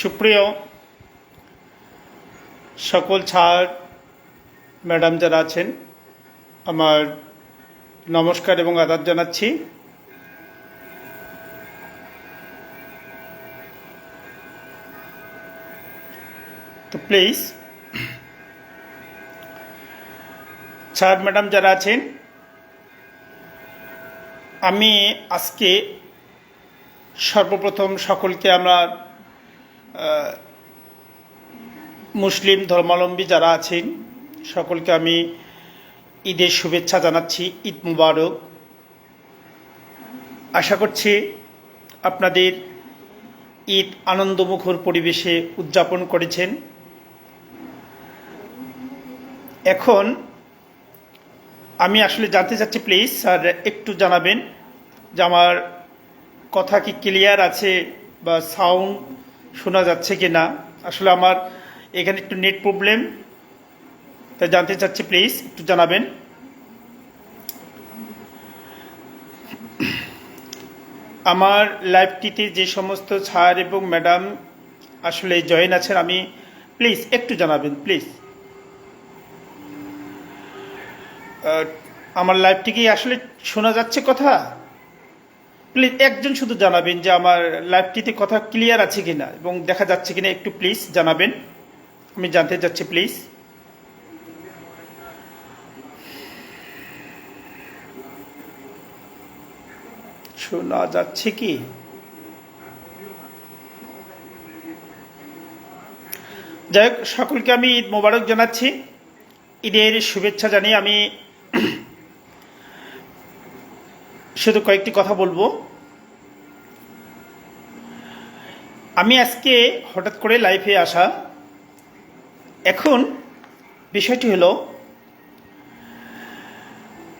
সুপ্রিয় সকল ছাড় ম্যাডাম যারা আছেন আমার নমস্কার এবং আদাব জানাচ্ছি। তো প্লিজ ছাড় ম্যাডাম যারা আছেন, আমি আজকে সর্বপ্রথম সকলকে আমরা মুসলিম ধর্মাবলম্বী যারা আছেন, সকলকে আমি ঈদের শুভেচ্ছা জানাচ্ছি, ঈদ মুবারক। আশা করছি আপনাদের ঈদ আনন্দমুখর পরিবেশে উদযাপন করেছেন। এখন আমি আসলে জানতে চাচ্ছি প্লিজ স্যার একটু জানাবেন যে আমার কথা কি ক্লিয়ার আছে বা সাউন্ড শোনা যাচ্ছে কি না আসলে আমার এখানে একটু নেট প্রবলেম তাই জানতে চাচ্ছি প্লিজ একটু জানাবেন। আমার লাইভটিতে যে সমস্ত স্যার এবং ম্যাডাম আসলে জয়েন আছেন, আমি প্লিজ একটু জানাবেন প্লিজ আমার লাইভটি কি আসলে শোনা যাচ্ছে কথা? প্লিজ একজন শুধু জানাবেন যে আমার লাইভটিতে কথা ক্লিয়ার আছে কিনা এবং দেখা যাচ্ছে কিনা একটু প্লিজ জানাবেন। আমি জানতে চাচ্ছি প্লিজ শোনা যাচ্ছে কি? যাই হোক, সকলকে আমি ঈদ মোবারক জানাচ্ছি। ঈদের শুভেচ্ছা জানিয়ে আমি শুধু কয়েকটি কথা বলব। আমি আজকে হঠাৎ করে লাইফে আসা। এখন বিষয়টি হলো,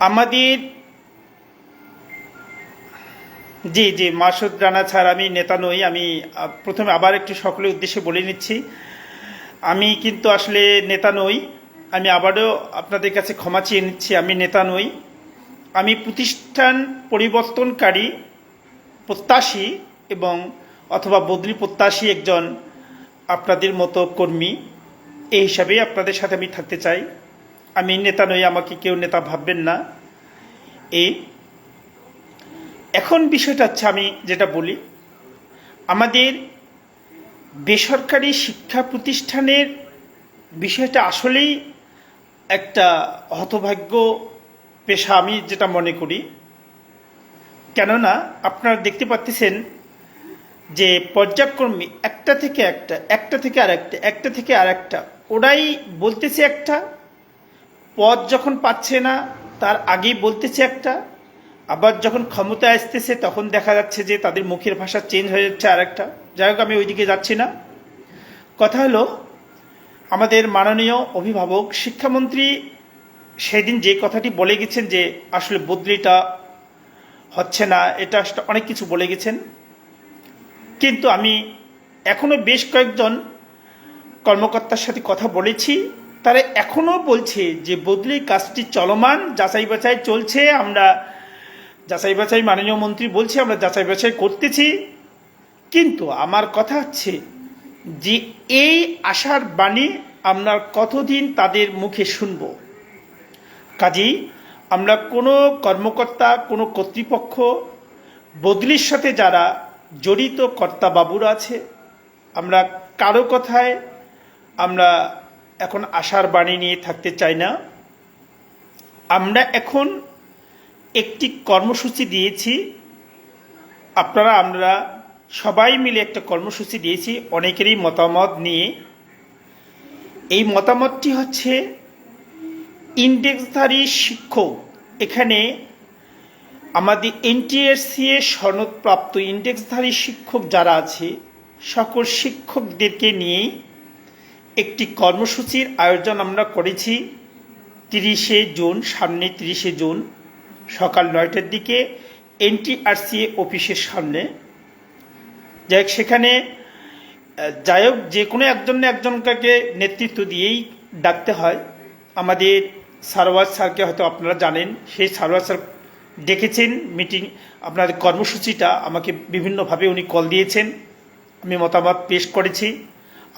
আমাদের জি জি, মাসুদ রানা ছাড় আমি নেতা নই, আমি প্রথমে আবার একটু সকলের উদ্দেশ্যে বলে নিচ্ছি। আমি কিন্তু আসলে নেতা নই, আমি আবারও আপনাদের কাছে ক্ষমা চেয়ে নিচ্ছি, আমি নেতা নই। আমি প্রতিষ্ঠান পরিবর্তনকারী প্রত্যাশী এবং অথবা বদলি প্রত্যাশী একজন আপনাদের মতো কর্মী, এই হিসাবেই আপনাদের সাথে আমি থাকতে চাই। আমি নেতা নই, আমাকে কেউ নেতা ভাববেন না। এই এখন বিষয়টা হচ্ছে আমি যেটা বলি, আমাদের বেসরকারি শিক্ষা প্রতিষ্ঠানের বিষয়টা আসলেই একটা হতভাগ্য পেশা আমি যেটা মনে করি। কেননা আপনারা দেখতে পাচ্ছেন যে পর্যায়ক্রমে একটা থেকে একটা একটা থেকে আর একটা একটা থেকে আর একটা ওরাই বলতেছে একটা, পদ যখন পাচ্ছে না, তার আগেই বলতেছে একটা, আবার যখন ক্ষমতা আসতেছে তখন দেখা যাচ্ছে যে তাদের মুখের ভাষা চেঞ্জ হয়ে যাচ্ছে আর একটা যাই হোক, আমি ওইদিকে যাচ্ছি না। কথা হলো, আমাদের মাননীয় অভিভাবক, শিক্ষামন্ত্রী সেদিন যে কথাটি বলে গেছেন যে আসলে বদলিটা হচ্ছে না, এটা অনেক কিছু বলে গেছেন। কিন্তু আমি এখনও বেশ কয়েকজন কর্মকর্তার সাথে কথা বলেছি। তারা এখনও বলছে যে বদলি কাজটি চলমান, যাচাই বাছাই চলছে, আমরা যাচাই বাছাই মাননীয় মন্ত্রী বলছে, আমরা যাচাই বাছাই করতেছি। কিন্তু আমার কথা হচ্ছে যে এই আশার বাণী আমরা কতদিন তাদের মুখে শুনব? কাজেই আমরা কোনো কর্মকর্তা, কোনো কর্তৃপক্ষ, বদলির সাথে যারা জড়িত কর্তা বাবুরা আছে, আমরা কারও কথায় আমরা এখন আশার বাণী নিয়ে থাকতে চাই না। আমরা এখন একটি কর্মসূচি দিয়েছি। আপনারা, আমরা সবাই মিলে একটা কর্মসূচি দিয়েছি, অনেকেরই মতামত নিয়ে। এই মতামতটি হচ্ছে ইন্ডেক্সধারী শিক্ষক। এখানে আমাদের এনটিএসসি এর সনদপ্রাপ্ত ইন্ডেক্সধারী শিক্ষক যারা আছে, সকল শিক্ষকদেরকে নিয়েই একটি কর্মসূচির আয়োজন আমরা করেছি তিরিশে জুন, সামনে তিরিশে জুন, সকাল নয়টার দিকে এনটিআরসি অফিসের সামনে। যাই সেখানে যাই হোক, যে কোনো একজন একজনকে নেতৃত্ব দিয়েই ডাকতে হয়। আমাদের সারোয়ার স্যারকে হয়তো আপনারা জানেন, সেই সারোয়ার স্যার ডেকেছেন মিটিং আপনার কর্মসূচিটা আমাকে বিভিন্নভাবে উনি কল দিয়েছেন, আমি মতামত পেশ করেছি।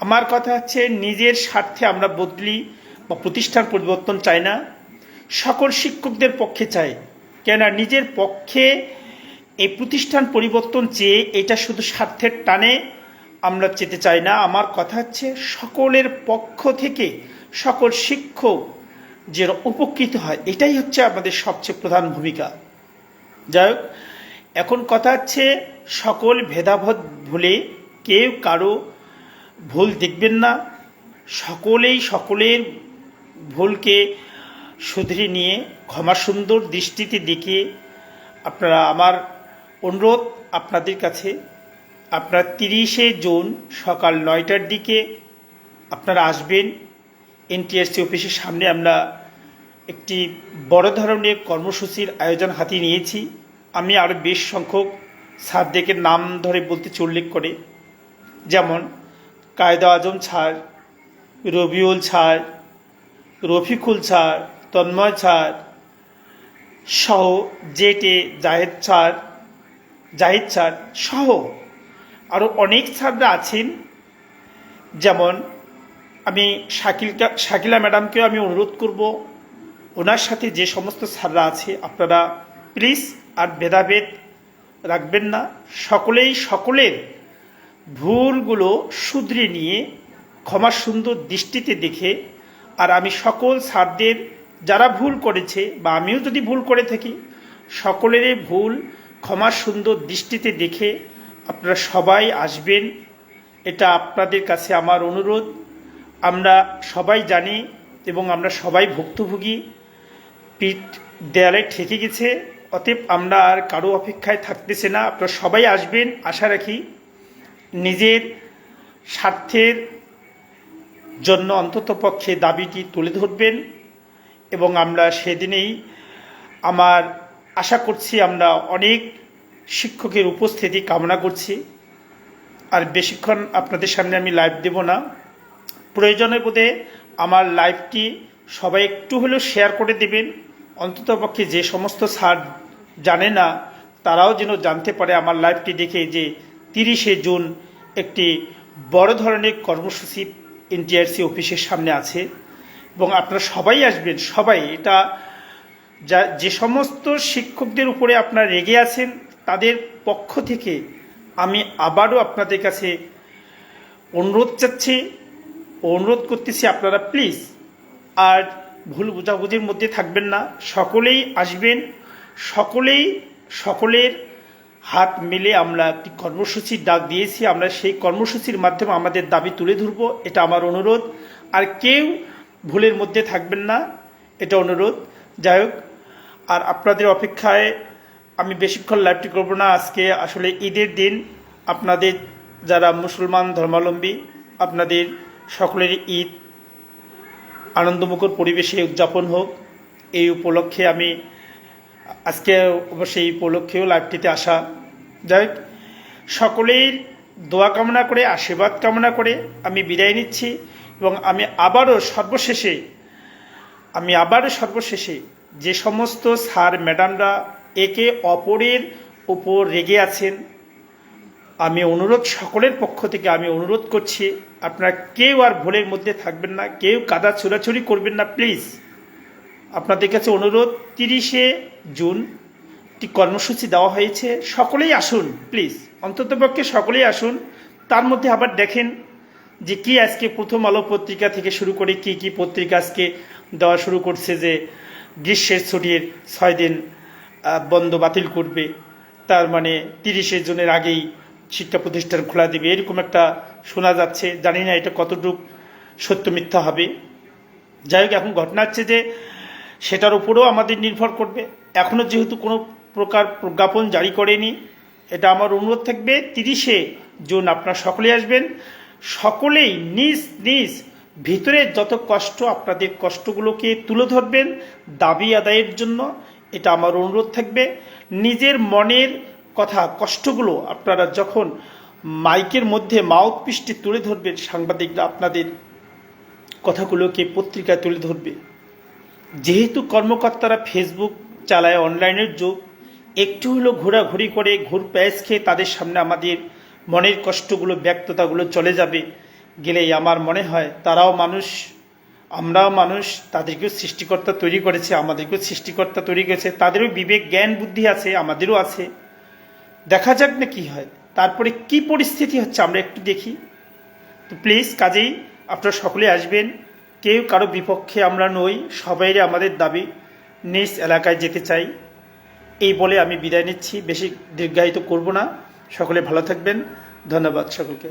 আমার কথা হচ্ছে, নিজের স্বার্থে আমরা বদলি বা প্রতিষ্ঠান পরিবর্তন চাই না। সকল শিক্ষকদের পক্ষে চাই, কেননা নিজের পক্ষে এই প্রতিষ্ঠান পরিবর্তন চেয়ে এটা শুধু স্বার্থের টানে আমরা যেতে চাই না। আমার কথা হচ্ছে, সকলের পক্ষ থেকে সকল শিক্ষক যে উপকৃত হয়, এটাই হচ্ছে আমাদের সবচেয়ে প্রধান ভূমিকা। যাই হোক, এখন কথা হচ্ছে সকল ভেদাভেদ ভুলে কেউ কারও ভুল দেখবেন না। সকলেই সকলের ভুলকে শুধরে নিয়ে ক্ষমা সুন্দর দৃষ্টিতে দেখে আপনারা আমার অনুরোধ আপনাদের কাছে। আপনারা তিরিশে জুন সকাল নয়টার দিকে আপনারা আসবেন। এনটিআরসি অফিসের সামনে আমরা একটি বড় ধরনের কর্মসূচির আয়োজন হাতে নিয়েছি। আমি আরও বেশ সংখ্যক স্যারদেরকে নাম ধরে বলতে উল্লেখ করে। যেমন কায়দা আজম ছাড় রবিউল ছাড় রফিকুল ছাড় তন্ময় ছাড় সহ জেটে জাহেদ ছাড় জাহিদ ছাড় সহ আরও অনেক ছাড়রা আছেন। যেমন আমি শাকিলকা, শাকিলা ম্যাডামকেও আমি অনুরোধ করব, ওনার সাথে যে সমস্ত স্যাররা আছে, আপনারা প্লিজ আর ভেদাভেদ রাখবেন না। সকলেই সকলের ভুলগুলো শুধরে নিয়ে ক্ষমা সুন্দর দৃষ্টিতে দেখে, আর আমি সকল স্যারদের, যারা ভুল করেছে বা আমিও যদি ভুল করে থাকি, সকলেরই ভুল ক্ষমা সুন্দর দৃষ্টিতে দেখে আপনারা সবাই আসবেন। এটা আপনাদের কাছে আমার অনুরোধ। আমরা সবাই জানি এবং আমরা সবাই ভুক্তভোগী, পিঠ দেয়ালে ঠেকে গেছে, অতএব আমরা আর কারও অপেক্ষায় থাকতেছে না। আপনারা সবাই আসবেন, আশা রাখি নিজের স্বার্থের জন্য অন্তত পক্ষে দাবিটি তুলে ধরবেন এবং আমরা সেদিনেই আমার আশা করছি আমরা অনেক শিক্ষকের উপস্থিতি কামনা করছি। আর বেশিক্ষণ আপনাদের সামনে আমি লাইভ দেব না। প্রয়োজনে বোধে আমার লাইভটি সবাই একটু হলেও শেয়ার করে দেবেন। অন্ততপক্ষে যে সমস্ত স্যার জানে না, তারাও যেন জানতে পারে আমার লাইভটি দেখে যে তিরিশে জুন একটি বড় ধরনের কর্মসূচি এনটিআরসি অফিসের সামনে আছে এবং আপনারা সবাই আসবেন, সবাই। এটা যা, যে সমস্ত শিক্ষকদের উপরে আপনারা রেগে আছেন, তাদের পক্ষ থেকে আমি আবারও আপনাদের কাছে অনুরোধ চাচ্ছি অনুরোধ করতেছি আপনারা প্লিজ আর ভুল বোঝাবুঝির মধ্যে থাকবেন না। সকলেই আসবেন, সকলেই, সকলের হাত মিলে আমরা একটি কর্মসূচির ডাক দিয়েছি, আমরা সেই কর্মসূচির মাধ্যমে আমাদের দাবি তুলে ধরব, এটা আমার অনুরোধ। আর কেউ ভুলের মধ্যে থাকবেন না, এটা অনুরোধ। যাই হোক, আর আপনাদের অপেক্ষায় আমি বেশিক্ষণ লাইভটি করব না, আজকে আসলে ঈদের দিন। আপনাদের যারা মুসলমান ধর্মাবলম্বী, আপনাদের সকলের ঈদ আনন্দমুখর পরিবেশে উদযাপন হোক। এই উপলক্ষে আমি আজকে অবশ্যই এই উপলক্ষেও লাইভটিতে আসা। যাই সকলের দোয়া কামনা করে, আশীর্বাদ কামনা করে আমি বিদায় নিচ্ছি এবং আমি আবারও সর্বশেষে, আমি আবারও সর্বশেষে যে সমস্ত স্যার, ম্যাডামরা একে অপরের উপর রেগে আছেন আমি অনুরোধ সকলের পক্ষ থেকে আমি অনুরোধ করছি, আপনারা কেউ আর ভুলের মধ্যে থাকবেন না, কেউ কাদা ছোড়াছুড়ি করবেন না, প্লিজ। আপনাদের কাছে অনুরোধ, তিরিশে জুন একটি কর্মসূচি দেওয়া হয়েছে, সকলেই আসুন, প্লিজ। অন্ততপক্ষে সকলেই আসুন, তার মধ্যে আবার দেখেন যে কি আজকে প্রথম আলো পত্রিকা থেকে শুরু করে কি কি পত্রিকা আজকে দেওয়া শুরু করছে যে গ্রীষ্মের ছুটির ছয় দিন বন্ধ বাতিল করবে। তার মানে তিরিশে জুনের আগেই শিক্ষা প্রতিষ্ঠান খোলা দেবে, এরকম একটা শোনা যাচ্ছে। জানি না এটা কতটুকু সত্য মিথ্যা হবে। যাই হোক, এখন ঘটনা হচ্ছে যে সেটার উপরেও আমাদের নির্ভর করবে। এখনও যেহেতু কোনো প্রকার প্রজ্ঞাপন জারি করেনি, এটা আমার অনুরোধ থাকবে, তিরিশে জুন আপনারা সকলে আসবেন। সকলেই নিজ নিজ ভিতরে যত কষ্ট আপনাদের কষ্টগুলোকে তুলে ধরবেন, দাবি আদায়ের জন্য এটা আমার অনুরোধ থাকবে। নিজের মনের কথা, কষ্টগুলো আপনারা যখন মাইকের মধ্যে মাউথ পিসটি তুলে ধরবেন সাংবাদিকরা আপনাদের কথাগুলোকে পত্রিকায় তুলে ধরবে। যেহেতু কর্মকর্তারা ফেসবুক চালায়, অনলাইনের যুগ, একটু হলো ঘোরাঘুরি করে, ঘুর প্যাঁচ খেয়ে তাদের সামনে আমাদের মনের কষ্টগুলো ব্যক্ততাগুলো চলে যাবে গেলেই আমার মনে হয় তারাও মানুষ, আমরাও মানুষ, তাদেরকেও সৃষ্টিকর্তা তৈরি করেছে, আমাদেরকেও সৃষ্টিকর্তা তৈরি করেছে, তাদেরও বিবেক, জ্ঞান, বুদ্ধি আছে, আমাদেরও আছে। দেখা যাক না কি হয়। তারপরে কি পরিস্থিতি হচ্ছে আমরা একটু দেখি। তো প্লিজ কাজেই আপনারা সকলে আসবেন। কেউ কারও বিপক্ষে আমরা নই, সবাইরে আমাদের দাবি নিজ এলাকায় যেতে চাই। এই বলে আমি বিদায় নিচ্ছি। বেশি দীর্ঘায়িত করব না। সকলে ভালো থাকবেন। ধন্যবাদ সকলকে।